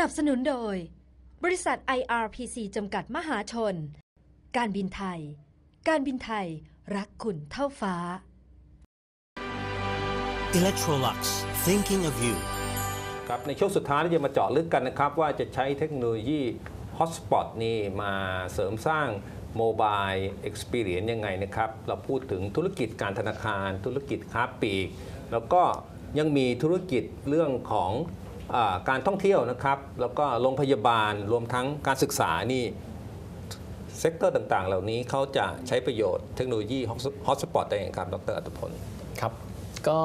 นับสนุนโดย บริษัท IRPC จำกัดมหาชน การบินไทย การบินไทยรักคุณเท่าฟ้า Electrolux, thinking of you. ครับในช่วงสุดท้ายที่จะมาเจาะลึกกันนะครับ ว่าจะใช้เทคโนโลยี Hotspot นี่มาเสริมสร้างโมบาย Experience ยังไงนะครับ เราพูดถึงธุรกิจการธนาคาร ธุรกิจค้าปลีก แล้วก็ยังมีธุรกิจเรื่องของอา การท่องเที่ยวนะครับแล้วก็โรงพยาบาลรวมทั้งการศึกษานี่เซกเตอร์ต่างๆ เหล่านี้เขาจะใช้ประโยชน์เทคโนโลยีฮอตสปอตได้ยังไงครับดรอัตพล ก็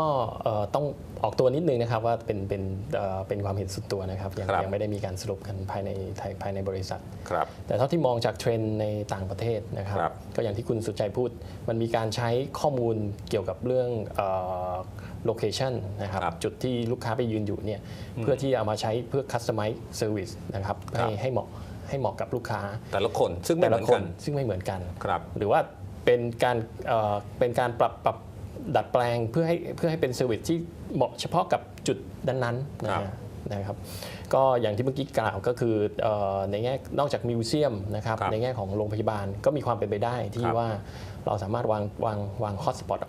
เอ่อต้องออกตัวนิดนึงนะครับว่าเป็นเป็นเอ่อเป็นความเห็นส่วนตัวนะครับยังครับยังไม่ได้มีการสรุปกันภายในภายภายในบริษัทครับแต่เท่าที่มองจากเทรนด์ในต่างประเทศนะครับครับ ก็อย่างที่คุณสุใจพูด มันมีการใช้ข้อมูลเกี่ยวกับเรื่องโลเคชันนะครับครับจุดที่ลูกค้าไปยืนอยู่เนี่ยเพื่อที่จะเอามาใช้เพื่อ customize service นะครับครัให้บให้เหมาะให้เหมาะกับลูกค้า แต่ละคนซึ่งไม่แต่เหละมือนคกันนซึ่งไม่เหมือนกันครับหรือว่าเป็นการเอ่อเป็นการปรับปรับ ดัดแปลงเพื่อให้เพื่อให้เป็นเซอร์วิสที่เหมาะเฉพาะกับจุดนั้นๆนะฮะนะครับก็อย่างที่เมื่อกี้กล่าวก็คือเอ่อในแง่นอกจากมิวเซียมนะครับครับในแง่ของโรงพยาบาลก็มีความเป็นไปได้ที่ครับว่าเราสามารถวางวางวางฮอตสปอต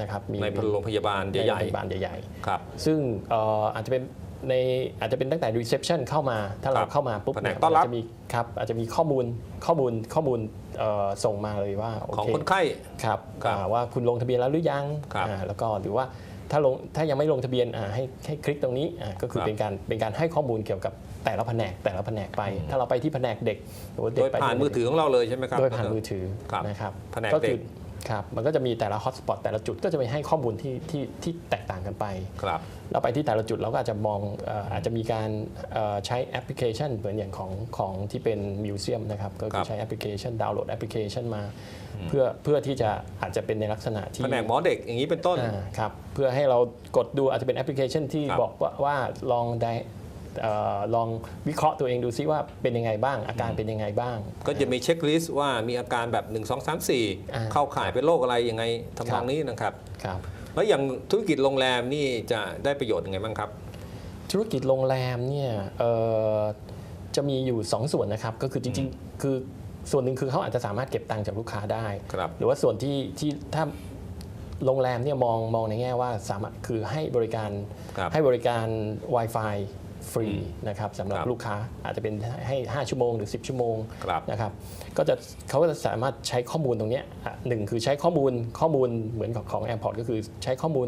นะครับมีในโรงพยาบาลในใหโรงญ่พยาบาลใหญ่ๆๆครับซึ่งเอ่ออาจจะเป็น ในอาจจะเป็นตั้งแต่ reception เข้ามา ถ้าเราครับเข้ามาปุ๊บแผนกเนี่ยต้อนรับอาจจะมีครับอาจจะมีข้อมูลข้อมูลข้อมูลเอ่อส่งมาเลยว่าโอของเคคนไข้ครับครับอ่าว่าคุณลงทะเบียนแล้วหรือยังครับอ่าแล้วก็หรือว่าถ้าลงถ้ายังไม่ลงทะเบียนอ่าให้ให้คลิกตรงนี้อ่าก็คือครับเป็นการเป็นการให้ข้อมูลเกี่ยวกับแต่ละแผนกแต่ละแผนกไป ถ้าเราไปที่แผนกเด็กหรือว่าโดเด็กยไปผ่านมือถือของเราเลยใช่ไหมครับโดยผ่านมือถือครับนะครับแผนกก็เด็คืก ครับมันก็จะมีแต่ละฮอตสปอตแต่ละจุดก็จะไปให้ข้อมูลที่ที่ที่แตกต่างกันไปครับเราไปที่แต่ละจุดเราก็อาจจะมองเอ่ออาจจะมีการเอ่อใช้แอปพลิเคชันเหมือนอย่างของของที่เป็นมิวเซียมนะครับก็คคืรัอบใช้แอปพลิเคชันดาวน์โหลดแอปพลิเคชันมา เพื่อเพื่อที่จะอาจจะเป็นในลักษณะที่แผนกหมอเด็กอย่างนี้เป็นต้นอ่าครับเพื่อให้เรากดดูอาจจะเป็นแอปพลิเคชันที่ครับบอกว่าว่าลองได้เอ่อลองวิเคราะห์ตัวเองดูซิว่าเป็นยังไงบ้าง อาการเป็นยังไงบ้าง ก็จะมีเช็คลิสต์ว่ามีอาการแบบ 1 2 3 อ่า4 เข้าข่ายเป็นโรคอะไรยังไงทำนครัองบนี้นะครับ ครับ แล้วอย่างธุรกิจโรงแรมนี่จะได้ประโยชน์ยังไงบ้างครับ ธุรกิจโรงแรมเนี่ยเอ่อจะมีอยู่ 2 ส่วนนะครับ ก็คือจริงๆ คือส่วนหนึ่งคือเขาอาจจะสามารถเก็บตังค์จากลูกค้าได้ ครับ หรือว่าส่วนที่ที่ถ้าโรงแรมเนี่ยมองมองในแง่ว่าสามารถคือให้บริการครับให้บริการ Wi-Fi ฟรีนะครับสำหรับครับลูกค้าอาจจะเป็นให้ 5 ชั่วโมงหรือ 10 ชั่วโมงครับนะครับก็จะเขาก็จะสามารถใช้ข้อมูลตรงเนี้ยอะหนึ่งคือใช้ข้อมูลข้อมูลเหมือนกับของ Airport ก็คือใช้ข้อมูล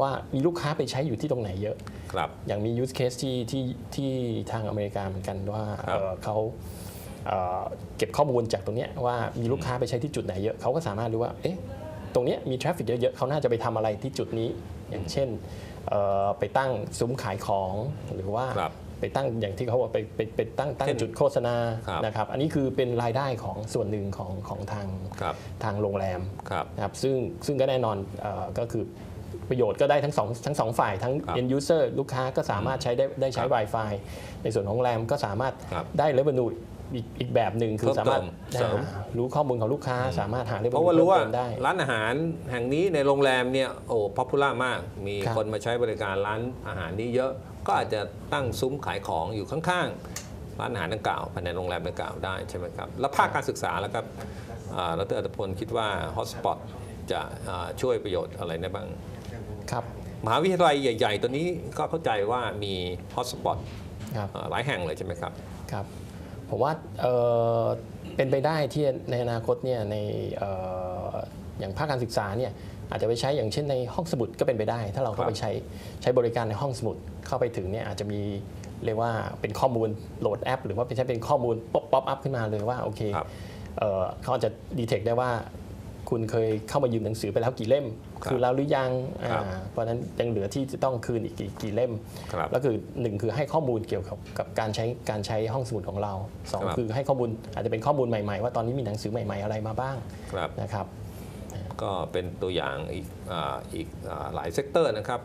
ว่ามีลูกค้าไปใช้อยู่ที่ตรงไหนเยอะ ครับ อย่างมี use case ที่ที่ที่ทางอเมริกาเหมือนกันว่าครับ เอ่อเขาเอ่อเก็บข้อมูลจากตรงเนี้ยว่ามีลูกค้าไปใช้ที่จุดไหนเยอะเขาก็สามารถรู้ว่าเอ๊ะตรงเนี้ยมีทราฟฟิกเยอะๆเขาน่าจะไปทำอะไรที่จุดนี้ อย่างเช่นเอ่อ ไปตั้งซุ้มขายของหรือว่าครับไปตั้งอย่างที่เขาบอกไปไปไปตั้งตั้งเช่นจุดโฆษณาครับนะครับอันนี้คือเป็นรายได้ของส่วนหนึ่งของของทางครับทางโรงแรมครับนะครับซึ่งซึ่งก็แน่นอนเออก็คือประโยชน์ก็ได้ทั้งสองทั้งสองฝ่ายทั้งครับ end user ลูกค้าก็สามารถใช้ได้ได้ใช้ครับ Wi-Fi ในส่วนของโรงแรมก็สามารถครับได้ revenue อีกอีกแบบหนึ่งคือเพิ่มสามารถเติมเสริมอ่ารู้ข้อมูลของลูกค้าสามารถหา revenue เพราะว่ารู้ว่าเพิ่มเติมได้ร้านอาหารแห่งนี้ในโรงแรมเนี่ยโอ้ป๊อปปูล่ามาก มีครับคนมาใช้บริการร้านอาหารนี้เยอะก็อาจจะตั้งซุ้มขายของอยู่ข้างๆ ร้านอาหารดังกล่าวภายในโรงแรมดังกล่าวได้ใช่ไหมครับ แล้วภาคการศึกษาแล้วครับอ่าดรอัตพลคิดว่าฮอตสปอตจะอ่าช่วยประโยชน์อะไรได้บ้างครับมหาวิทยาลัยใหญ่ ๆ ตัวนี้ก็เข้าใจว่ามีฮอตสปอตครับหลายแห่งเลยใช่ไหมครับครับ ผมว่าเอ่อเป็นไปได้ที่ในอนาคตเนี่ยในเอ่ออย่างภาคการศึกษาเนี่ยอาจจะไปใช้อย่างเช่นในห้องสมุดก็เป็นไปได้ ถ้าเราเข้าไปใช้ใช้บริการในห้องสมุดเข้าไปถึงเนี่ยอาจจะมีเรียกว่าเป็นข้อมูลโหลดแอป หรือว่าเป็นใช้เป็นข้อมูลป๊อปป๊อปอัพขึ้นมาเลยว่าโอเคครับเอ่อเขาอาจจะดีเทคได้ว่า คุณเคยเข้ามายืมหนังสือไปแล้วกี่เล่มครับคือแล้วหรือยังครับอ่าเพราะฉะนั้นยังเหลือที่จะต้องคืนอีกกี่กี่เล่มครับแล้วคือหนึ่งคือให้ข้อมูลเกี่ยวกับกับการใช้การใช้ห้องสมุดของเราสองครับคือให้ข้อมูลอาจจะเป็นข้อมูลใหม่ๆ ว่าตอนนี้มีหนังสือใหม่ ๆ อะไรมาบ้างครับนะครับ ก็เป็นตัวอย่างอีกอาอีกอ่าหลายเซกเตอร์นะครับ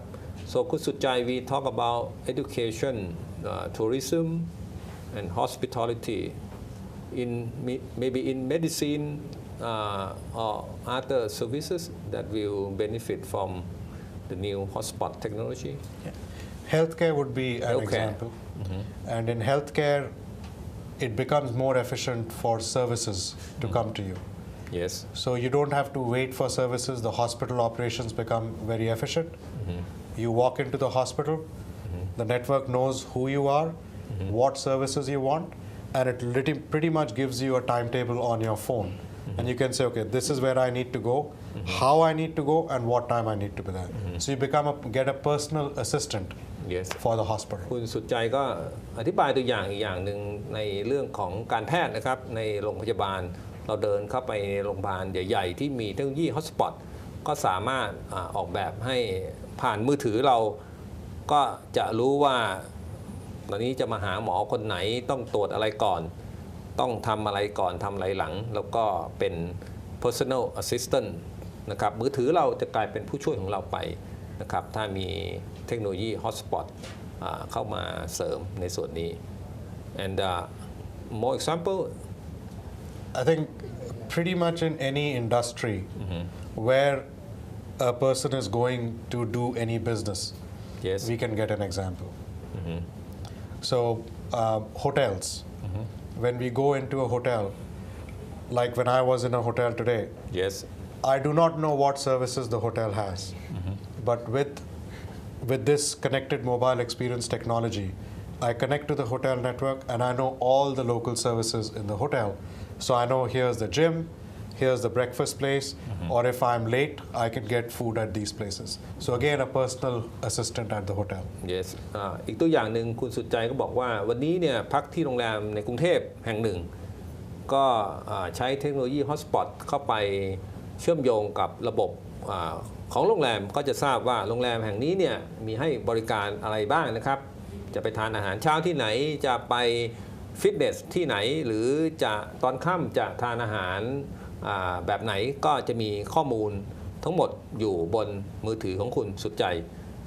so คุณสุดใจ we talk about education uh, tourism and hospitality in maybe in medicine uh, or other services that will benefit from the new hotspot technology Healthcare would be an Healthcare. example. Mm-hmm. And in healthcare, it becomes more efficient for services to come to you. yes So you don't have to wait for services. The hospital operations become very efficient. Mm-hmm. You walk into the hospital, mm-hmm. the network knows who you are, what services you want, and it lit- pretty much gives you a timetable on your phone. And you can say, okay, this is where I need to go, how I need to go, and what time I need to be there. So you become a, get a personal assistant yes for the hospital. คุณสุดใจก็อธิบายตัวอย่างอีกอย่างหนึ่งในเรื่องของการแพทย์นะครับในโรงพยาบาลเราเดินเข้าไปในโรงพยาบาลใหญ่ๆที่มีเทคโนโลยีฮอตสปอตก็สามารถอาออกแบบให้ผ่านมือถือเราก็จะรู้ว่า ตอนนี้จะมาหาหมอคนไหนต้องตรวจอะไรก่อน ต้องทำอะไรก่อนทำอะไรหลัง แล้วก็เป็น personal assistant นะครับมือถือเราจะกลายเป็นผู้ช่วยของเราไปนะครับถ้ามีเทคโนโลยี hotspot อ่าเข้ามาเสริมในส่วนนี้ and uh, more example I think pretty much in any industry where a person is going to do any business, yes we can get an example. So, uh, hotels. When we go into a hotel, like when I was in a hotel today, yes I do not know what services the hotel has, but with with this connected mobile experience technology, I connect to the hotel network and I know all the local services in the hotel. So I know here's the gym, here's the breakfast place, or if I'm late, I can get food at these places. So again, a personal assistant at the hotel. yes อ่าอีกตัวอย่างหนึ่งคุณสุดใจก็บอกว่า วันนี้เนี่ยพักที่โรงแรมในกรุงเทพแห่งหนึ่ง ก็อ่าใช้เทคโนโลยี Hotspot เข้าไปเชื่อมโยงกับระบบอาของโรงแรมก็จะทราบว่าโรงแรมแห่งนี้เนี่ยมีให้บริการอะไรบ้างนะครับ จะไปทานอาหารเช้าที่ไหนจะไปฟิตเนสที่ไหนหรือจะตอนค่ำจะทานอาหารอ่า แบบไหนก็จะมีข้อมูลทั้งหมดอยู่บนมือถือของคุณสุดใจ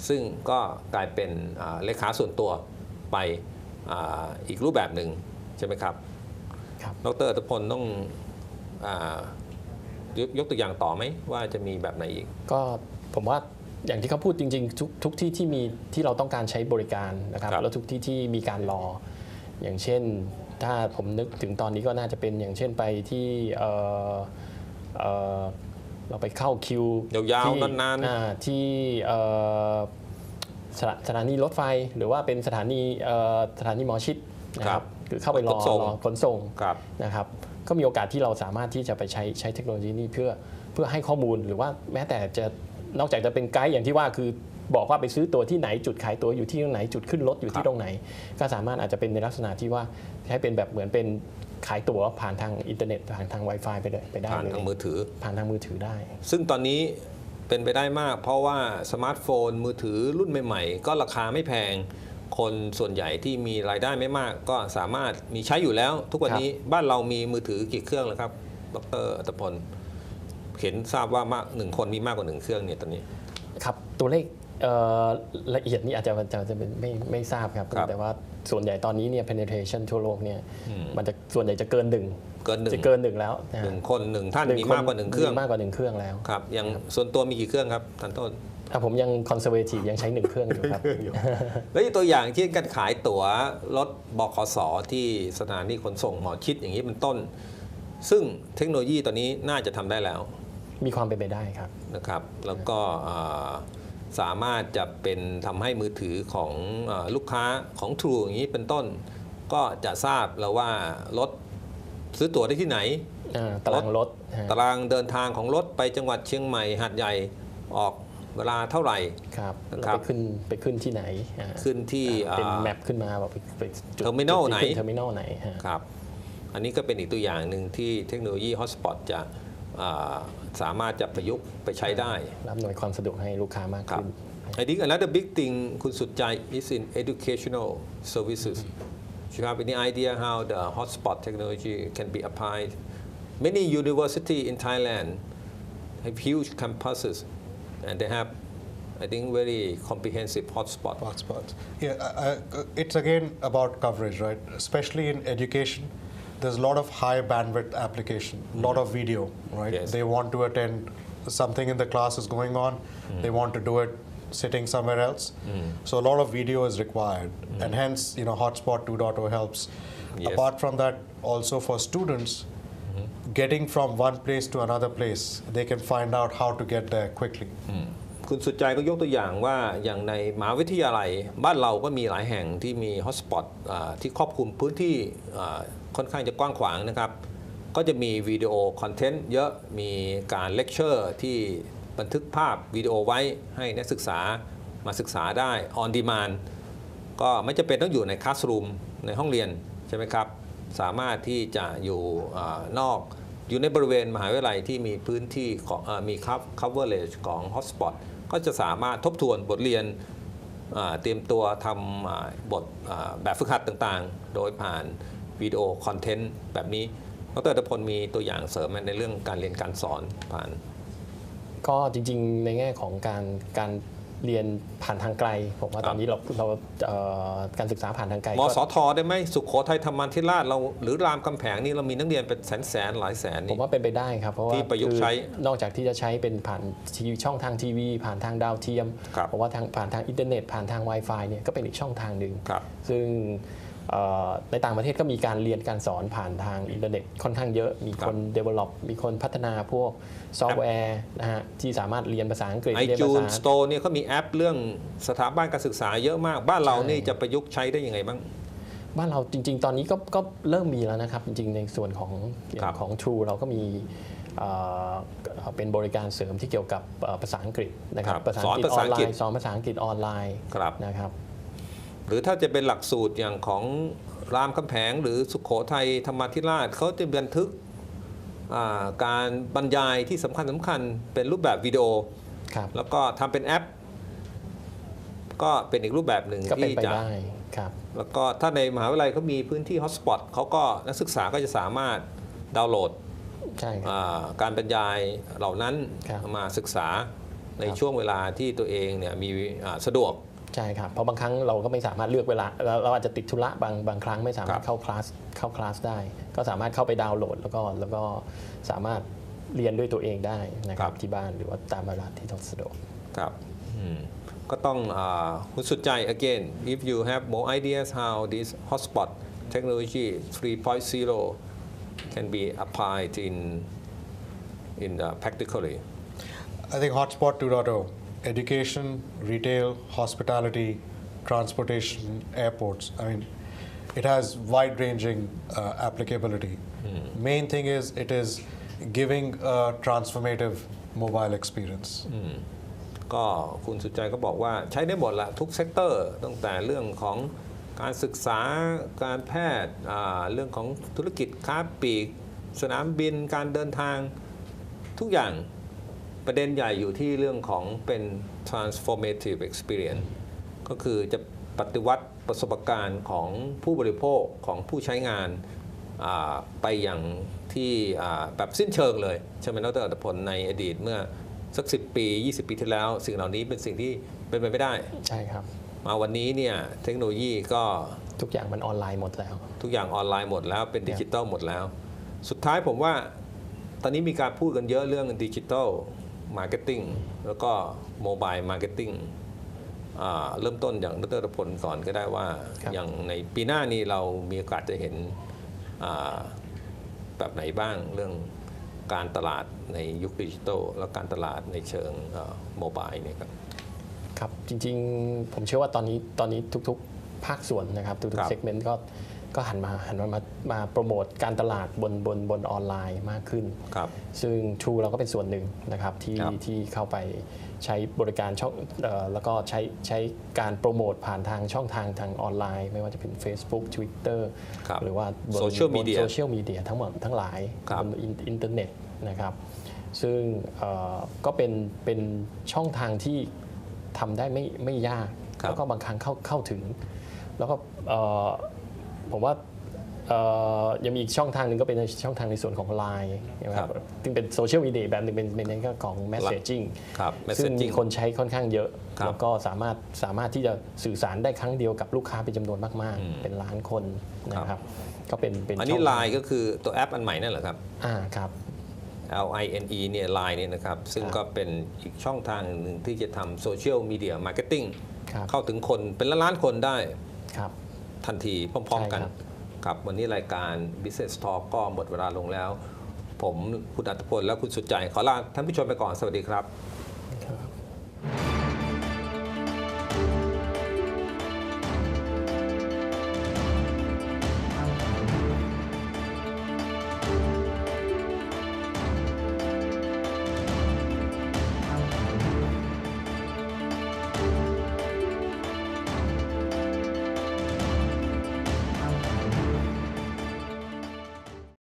ซึ่งก็กลายเป็นอ่าเลขาส่วนตัวไปอาอีกรูปแบบหนึ่งใช่ไหมครับครับดรอัตพลต้องอายกยกตัวอย่างต่อไหมว่าจะมีแบบไหนอีก ก็ผมว่าอย่างที่เขาพูดจริงๆ ทุกทุกที่ที่มีที่เราต้องการใช้บริการนะครับครับแล้วทุกที่ที่มีการรอ อย่างเช่น ถ้าผมนึกถึงตอนนี้ก็น่าจะเป็นอย่างเช่นไปที่เอ่อเอ่อเราไปเข้าคิวยาวๆที่นานๆอ่ที่เอ่อสถาสถานีรถไฟหรือว่าเป็นสถานีเอ่อสถานีหมอชิดนะคครัรับบคือเข้าไปรอขนส่งรอขนส่งครับนะครับ ก็มีโอกาสที่เราสามารถที่จะไปใช้ใช้เทคโนโลยีนี้เพื่อเพื่อให้ข้อมูลหรือว่าแม้แต่จะนอกจากจะเป็นไกด์อย่างที่ว่าคือ บอกว่าไปซื้อตัวที่ไหนจุดขายตัวอยู่ที่ตรงไหนจุดขึ้นรถอยู่ครัที่บตรงไหน ก็สามารถอาจจะเป็นในลักษณะที่ว่าให้เป็นแบบเหมือนเป็นขายตั๋วผ่านทางอินเทอร์เน็ตผ่านทาง Wi-Fi ไปเลยไปได้ผ่านเลยทางมือถือ ผ่านทางมือถือได้ ซึ่งตอนนี้เป็นไปได้มาก เพราะว่าสมาร์ทโฟนมือถือรุ่นใหม่ๆ ก็ราคาไม่แพง คนส่วนใหญ่ที่มีรายได้ไม่มาก ก็สามารถมีใช้อยู่แล้ว ทุกวันนี้บ้านเรามีมือถือกี่เครื่องแล้วครับ ดรอัตพลเห็นทราบว่ามากหนึ่งคนมีมากกว่าหนึ่งเครื่องเนี่ยตอนนี้ ครับตัวเลขเอ่อ ละเอียดนี่อาจจะจะจะเป็นไม่ไม่ทราบครับครับ แต่ว่าส่วนใหญ่ตอนนี้เนี่ย penetration ทั่วโลกเนี่ยมันจะส่วนใหญ่จะเกินหนึ่งเกินหนึ่งจะเกินหนึ่งแล้วะหนึ่งคนหนึ่งท่านมีคมากกว่าหนึ่งเครื่องมีมากกว่าหนึ่งเครื่องแล้วครับอย่างส่วนตัวมีกี่เครื่องครับท่านต้นอะผมยัง conservative ยังใช้หนึ่งเครื่องอยู่ครับแล้วอีกตัวอย่างที่การขายตั๋วรถบขสที่สถานีขนส่งหมอชิดอย่างนี้เป็นต้น ซึ่งเทคโนโลยีตอนนี้น่าจะทำได้แล้ว มีความเป็นไปได้ครับนะครับ แล้วก็อ่า สามารถจะเป็นทำให้มือถือของอาลูกค้าของ True อย่างนี้เป็นต้น ก็จะทราบแล้วว่ารถซื้อตั๋วได้ที่ไหนอ่าตารางรถฮะตารางเดินทางของรถไปจังหวัดเชียงใหม่หาดใหญ่ออกเวลาเท่าไหร่ครับนะแล้วครับไปขึ้นไปขึ้นที่ไหนอ่าขึ้นที่เป็นอ่าแมปขึ้นมาบอกไปไปจุด Terminal จุดที่ไหนขึ้เทอร์มินอลไหนฮะครับอันนี้ก็เป็นอีกตัวอย่างหนึ่งที่เทคโนโลยี Hotspot จะอ่า สามารถจะประยุกต์ไปใช้ได้รับหน่วยความสะดวกให้ลูกค้ามากครับขึ้น I think another big thing คุณสุดใจ is in educational services Do you have any idea how the hotspot technology can be applied many university in Thailand have huge campuses and they have I think very comprehensive hotspot hotspots. Yeah, I, I, it's again about coverage, right? Especially in education, there's a lot of high bandwidth application, a lot of video, right? Yes. They want to attend something in the class is going on, they want to do it sitting somewhere else. So a lot of video is required, and hence you know Hotspot 2.0 helps. Yes. Apart from that, also for students, getting from one place to another place, they can find out how to get there quickly. คุณสุดใจก็ยกตัวอย่างว่าอย่างในมหาวิทยาลัย บ้านเราก็มีหลายแห่งที่มีฮอตสปอตที่ครอบคลุมพื้นที่อ่า ค่อนข้างจะกว้างขวางนะครับ ก็จะมีวิดีโอคอนเทนต์เยอะมีการเลคเชอร์ที่บันทึกภาพวิดีโอไว้ให้นักศึกษามาศึกษาได้ออนดีมานก็ไม่จำเป็นต้องอยู่ในคลาสรูมในห้องเรียนใช่ไหมครับ สามารถที่จะอยู่อนอกอยู่ในบริเวณมหาวิทยาลัยที่มีพื้นที่ของเออมี coverage ของ hotspot ก็จะสามารถทบทวนบทเรียนเตรียมตัวทำบทแบบฝึกหัดต่างๆ โดยผ่าน วิดีโอคอนเทนต์แบบนี้ดรตพลมีตัวอย่างเสริมไหมในเรื่องการเรียนการสอนผ่าน ก็จริงๆ ในแง่ของการการเรียนผ่านทางไกลผมว่าตอนนี้เราเราเอ่อการศึกษาผ่านทางไกลมก็สทได้ไหมสุขโขทัยธรรมันทิราชเราหรือรามคำแผงนี่เรามีนักเรียนเป็นแสนแสนๆหลายแสนผนี่มว่าเป็นไปได้ครับเพราะว่าที่ประยุกต์คือใช้นอกจากที่จะใช้เป็นผ่านทีวีช่องทางทีวี ผ่านทางดาวเทียมครับผมว่าทางผ่านทางอินเทอร์เน็ตผ่านทาง Wi-Fi เนี่ยก็เป็นอีกช่องทางหนึ่งครับซึ่งเอ่อ ในต่างประเทศก็มีการเรียนการสอนผ่านทางอินเทอร์เน็ตค่อนข้างเยอะ มีคน develop มีคนพัฒนาพวกซอฟต์แวร์นะฮะที่สามารถเรียนภาษาอังกฤษไอเรียนจูภานษาสโตร์เนี่ยเขามีแอปเรื่องสถาบันการศึกษาเยอะมาก บ้านเรานี่จะประยุกต์ใช้ได้ยังไงบ้าง บ้านเราจริง ๆ ตอนนี้ก็ก็เริ่มมีแล้วนะครับ จริง ๆ ในส่วนของอย่าครังบของ True เราก็มีเอ่อเป็นบริการเสริมที่เกี่ยวกับเอ่อภาษาอังกฤษนะครับครับภาษาสอัอนงกฤษภาอษาอนอังไลกฤษน์สอนภาษาอังกฤษออนไลน์ครับนะครับ หรือถ้าจะเป็นหลักสูตรอย่างของรามคำแผงหรือสุขโขทัยธรรมาธิราชเขาจะบันทึกอ่าการบรรยายที่สำคัญสำคัญเป็นรูปแบบวิดีโอครับแล้วก็ทำเป็นแอป ก็เป็นอีกรูปแบบหนึ่งก็เป็นที่ไปจะได้ครับแล้วก็ถ้าในมหาวิทยาลัยเขามีพื้นที่ฮอตสปอตเขาก็นักศึกษาก็จะสามารถดาวน์โหลดใช่ครับอ่าการบรรยายเหล่านั้นครับมาศึกษาในครับช่วงเวลาที่ตัวเองเนี่ยมีอ่าสะดวก ใช่ครับเพราะบางครั้งเราก็ไม่สามารถเลือกเวลา เราเราอาจจะติดธุระบางบางครั้งไม่สามาครรัถบเข้าคลาสเข้าคลาสได้ ก็สามารถเข้าไปดาวน์โหลด แล้วก็แล้วก็สามารถเรียนด้วยตัวเองได้นะครับที่บ้านหรือว่าตามเวลาที่เราสะดวกครับอืมก็ต้องอาคุณสุดใจ again if you have more ideas how this hotspot technology 3.0 can be applied in in uh, practically I think Hotspot 2.0, education, retail, hospitality, transportation, airports. I mean, it has wide-ranging uh, applicability. Main thing is it is giving a transformative mobile experience. ก็คุณสุดใจก็บอกว่าใช้ได้หมดละทุกเซกเตอร์ตั้งแต่เรื่องของการศึกษาการแพทย์อ่าเรื่องของธุรกิจค้าปลีก สนามบินการเดินทางทุกอย่าง ประเด็นใหญ่อยู่ที่เรื่องของเป็น transformative experience ก็คือจะปฏิวัติประสบการณ์ของผู้บริโภคของผู้ใช้งานอ่าไปอย่างที่อ่าแบบสิ้นเชิงเลย ใช่ไหมดรอัตพลในอดีตเมื่อสัก 10 ปี 20 ปีที่แล้ว สิ่งเหล่านี้เป็นสิ่งที่เป็นไปไม่ได้ ใช่ครับ มาวันนี้เนี่ยเทคโนโลยีก็ทุกอย่างมันออนไลน์หมดแล้ว ทุกอย่างออนไลน์หมดแล้วเป็นดิจิตอลหมดแล้ว สุดท้ายผมว่าตอนนี้มีการพูดกันเยอะเรื่องดิจิตอล มาร์เก็ตติ้งแล้วก็โมบายมาร์เก็ตติ้งเริ่มต้นอย่างดรพลก่อนก็ได้ว่าครับอย่างในปีหน้านี้เรามีโอกาสจะเห็นอ่าแบบไหนบ้างเรื่องการตลาดในยุคดิจิทัลและการตลาดในเชิงโมบายเนี่ยครับครับ จริงๆ ผมเชื่อว่าตอนนี้ตอนนี้ทุกๆ ภาคส่วนนะครับทุคกรัๆบเซกเมนต์ก็ ก็หันมาหันมามามาโปรโมทการตลาดบนบนบนออนไลน์มากขึ้น ครับ ซึ่ง True เราก็เป็นส่วนหนึ่งนะครับที่ครับ ที่เข้าไปใช้บริการช่องเอ่อแล้วก็ใช้ใช้การโปรโมทผ่านทางช่องทางทางออนไลน์ ไม่ว่าจะเป็น Facebook Twitter ครับหรือว่าบน Social บน media โซเชียลมีเดียทั้งหมดทั้งหลายครับ บนอินอินเทอร์เน็ตนะครับ ซึ่งเอ่อก็เป็นเป็นช่องทางที่ทำได้ไม่ไม่ยาก ครับ แล้วก็บางครั้งเข้าเข้าถึง แล้วก็เอ่อ ผมว่าเอ่อยังมีอีกช่องทางหนึ่งก็เป็นในช่องทางในส่วนของ Line นะครับซึ่งเป็นโซเชียลมีเดียแบบหนึ่งเป็นเป็นในเรื่องของ messaging ครับซึ่งมี messaging คนใช้ค่อนข้างเยอะครับแล้วก็สามารถสามารถที่จะสื่อสารได้ครั้งเดียวกับลูกค้าเป็นจำนวนมากๆ เป็นล้านคนนะคครัรับบก็เป็นเป็นอันนี้ช่งไลน์ก็คือตัวแอปอันใหม่นั่นเหรอครับอ่าครับ L I N E เนี่ย Line เนี่ยนะครับ ซึ่งครับก็เป็นอีกช่องทางหนึ่งที่จะทำโซเชียลมีเดียมาร์เก็ตติ้งครับเข้าถึงคนเป็นล้านล้านๆคนได้ครับ ทันทีพร้อม ๆ กันใช่ครับครับวันนี้รายการ Business Talk ก็หมดเวลาลงแล้ว ผมคุณอัตพลและคุณสุดใจขอลาท่านผู้ชมไปก่อนสวัสดีครับ